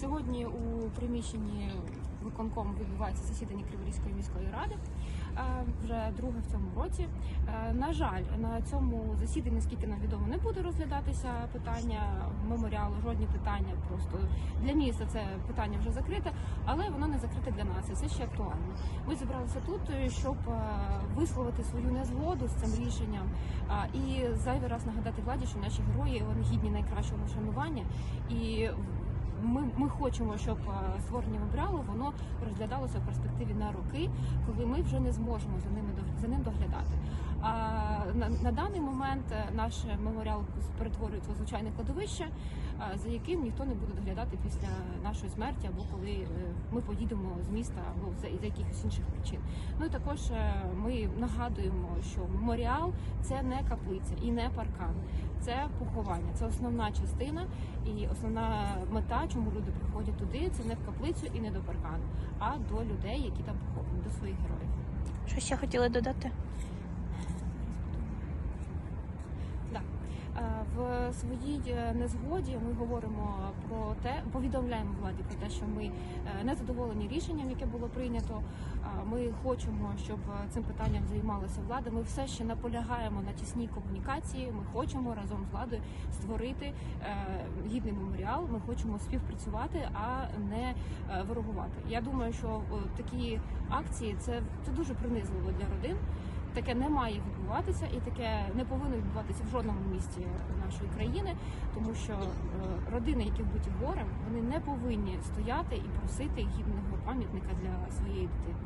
Сьогодні у приміщенні виконкому відбувається засідання Криворізької міської ради. е, Вже друге в цьому році. Е, На жаль, на цьому засіданні, наскільки нам відомо, не буде розглядатися питання меморіалу, жодні питання. Просто для міста це питання вже закрите, але воно не закрите для нас. І це ще актуально. Ми зібралися тут, е, щоб висловити свою незгоду з цим рішенням і зайвий раз нагадати владі, що наші герої вони гідні найкращого шанування і. Ми, ми хочемо, щоб е, створення меморіалу воно розглядалося в перспективі на роки, коли ми вже не зможемо за ними за ним доглядати. На, на даний момент е, наш меморіал перетворюється в звичайне кладовище, е, за яким ніхто не буде доглядати після нашої смерті, або коли е, ми поїдемо з міста, або за, за якихось інших причин. Ну і також ми нагадуємо, що меморіал це не каплиця і не паркан, це поховання, це основна частина і основна мета, чому люди приходять туди, це не в каплицю і не до паркану, а до людей, які там поховані, до своїх героїв. Що ще хотіли додати? В своїй е, незгоді ми говоримо про те, повідомляємо владі про те, що ми е, не задоволені рішенням, яке було прийнято. Е, Ми хочемо, щоб е, цим питанням займалася влада. Ми все ще наполягаємо на тісній комунікації. Ми хочемо разом з владою створити е, гідний меморіал. Ми хочемо співпрацювати, а не е, ворогувати. Я думаю, що такі акції це, це дуже принизливо для родин. Таке не має відбуватися, і таке не повинно відбуватися в жодному місті нашої країни, тому що е, родини, які вбиті горем, вони не повинні стояти і просити гідного пам'ятника для своєї дитини.